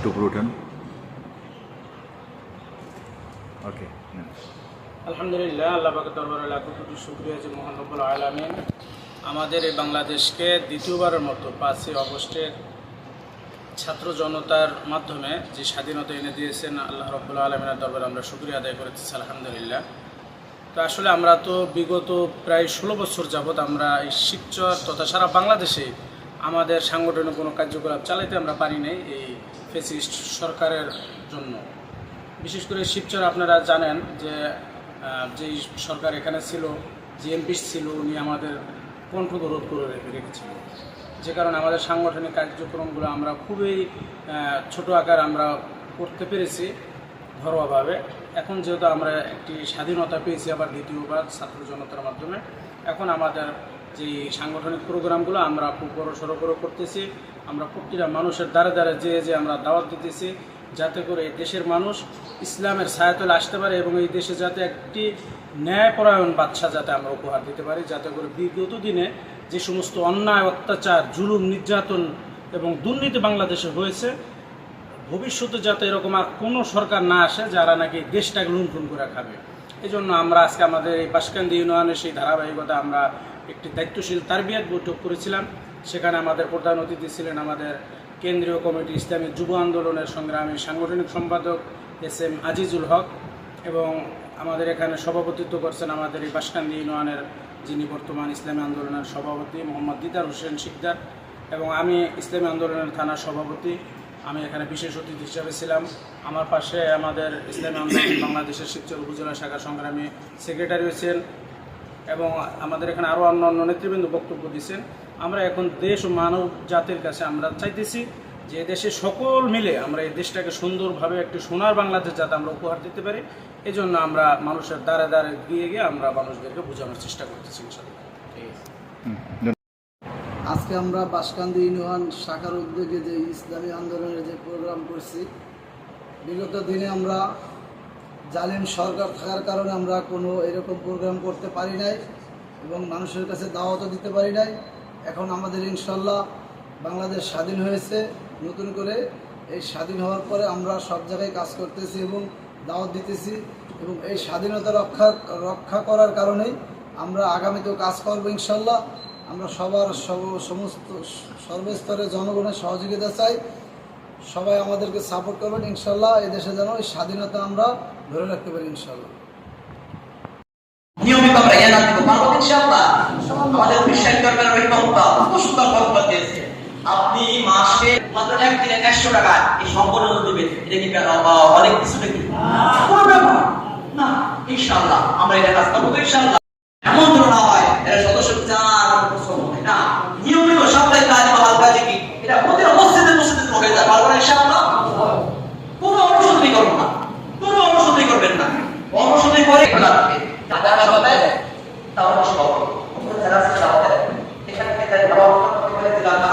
একটু উপরে ওকে আলহামদুলিল্লাহ, আল্লাহ পাকের দরবারে লাখো কোটি শুক্রিয়া যে মহান রব্বুল আলমিন। আমাদের এই বাংলাদেশকে দ্বিতীয়বারের মতো পাঁচই অগস্টের ছাত্র জনতার মাধ্যমে যে স্বাধীনতা এনে দিয়েছেন আল্লাহ রব্বুল আলমিনের দরবারে আমরা শুক্রিয়া আদায় করেছি, আলহামদুলিল্লাহ। তো আসলে আমরা তো বিগত প্রায় ষোলো বছর যাবৎ আমরা এই শিবচর তথা সারা বাংলাদেশে আমাদের সাংগঠনিক কোনো কার্যকলাপ চালাইতে আমরা পারি নাই এই ফেসিস্ট সরকারের জন্য। বিশেষ করে শিবচর আপনারা জানেন যে যেই সরকার এখানে ছিল যে এমপি ছিল, উনি আমাদের কণ্ঠরোধ করে রেখে রেখেছিল যে কারণে আমাদের সাংগঠনিক কার্যক্রমগুলো আমরা খুবই ছোট আকার আমরা করতে পেরেছি ঘরোয়াভাবে। এখন যেহেতু আমরা একটি স্বাধীনতা পেয়েছি আবার দ্বিতীয়বার ছাত্র জনতার মাধ্যমে, এখন আমাদের যে সাংগঠনিক প্রোগ্রামগুলো আমরা খুব বড় সড়ো করে করতেছি, আমরা প্রতিটা মানুষের দ্বারে দ্বারে যে যে আমরা দাওয়াত দিতেছি, যাতে করে এই দেশের মানুষ ইসলামের ছায়াতলে আসতে পারে এবং এই দেশে যাতে একটি ন্যায়পরায়ণ বাচ্চা যাতে আমরা উপহার দিতে পারি, যাতে করে বিগত দিনে যে সমস্ত অন্যায়, অত্যাচার, জুলুম, নির্যাতন এবং দুর্নীতি বাংলাদেশে হয়েছে, ভবিষ্যতে যাতে এরকম আর কোনো সরকার না আসে যারা নাকি দেশটাকে লুণ্ঠন করে খাবে। এই আমরা আজকে আমাদের এই বাসকান্দি ইউনিয়নের সেই ধারাবাহিকতা আমরা একটি দায়িত্বশীল তারবিয়াত বৈঠক করেছিলাম। সেখানে আমাদের প্রধান অতিথি ছিলেন আমাদের কেন্দ্রীয় কমিটি ইসলামী যুব আন্দোলনের সংগ্রামী সাংগঠনিক সম্পাদক এস এম আজিজুল হক এবং আমাদের এখানে সভাপতিত্ব করছেন আমাদের এই বাসকান্দি ইউনিয়নের যিনি বর্তমান ইসলামী আন্দোলনের সভাপতি, মোহাম্মদ দিদার হোসেন শিকদার এবং আমি ইসলামী আন্দোলনের থানার সভাপতি। আমি এখানে বিশেষ অতিথি হিসাবে ছিলাম। আমার পাশে আমাদের ইসলামী আন্দোলন বাংলাদেশের শিবচর উপজেলা শাখা সংগ্রামী সেক্রেটারি হয়েছেন এবং আমাদের এখানে আরও অন্য অন্য নেতৃবৃন্দ বক্তব্য দিচ্ছেন। আমরা এখন দেশ ও মানব জাতির কাছে আমরা চাইতেছি যে দেশে সকল মিলে আমরা এই দেশটাকে সুন্দরভাবে একটি সোনার বাংলাদেশ যাতে আমরা উপহার দিতে পারি। এই জন্য আমরা মানুষের দ্বারে দ্বারে গিয়ে গিয়ে আমরা মানুষদেরকে বোঝানোর চেষ্টা করতেছি আজকে আমরা বাসকান্দি ইউনিয়ন শাখার উদ্যোগে যে ইসলামী আন্দোলনের যে প্রোগ্রাম করছি, বিগত দিনে আমরা জালিম সরকার থাকার কারণে আমরা কোনো এরকম প্রোগ্রাম করতে পারি নাই এবং মানুষের কাছে দাওয়াতও দিতে পারি নাই। এখন আমাদের ইনশাল্লাহ বাংলাদেশ স্বাধীন হয়েছে। নতুন করে এই স্বাধীন হওয়ার পরে আমরা সব জায়গায় কাজ করতেছি এবং দাওয়াত দিতেছি এবং এই স্বাধীনতা রক্ষা রক্ষা করার কারণেই আমরা আগামীতেও কাজ করব ইনশাল্লাহ। আমরা সবার সব- সমস্ত সর্বস্তরে জনগণের সহযোগিতা চাই। সবাই আমাদেরকে সাপোর্ট করবেন ইনশাল্লাহ। এদেশে যেন স্বাধীনতা আমরা ধরে রাখতে পারি ইনশাল্লাহ নিয়মিত আমরা দিব পারব। ইনশাআল্লাহ আমাদের বিশ্বাস করবেন রহিমাহুল্লাহ। কত সুন্দর কথা দিয়েছে আপনি মাসে মাত্র একদিনে একশো টাকা এই সম্পূর্ণ দিবেন। এটা কি অনেক কিছু নাকি কোনো ব্যাপার না ইনশাআল্লাহ। আমরা এটা কাজ করব ইনশাআল্লাহ এমন যেন না হয় এটা সদস্য চার বছর হয় না নিয়মিত সপ্তাহে কাজ বা হালকা কি এটা প্রতিটা মসজিদে মসজিদে হয়ে যায় পারব না ইনশাআল্লাহ কোনো অনুসন্ধানী করব না কোনো অনুসন্ধানী করবেন না অনুসন্ধানী করে লাগবে টাকা না পাবে তাহলে সব যারা আছে তারা হবে। এখানে থেকে যারা বলে দিলাম না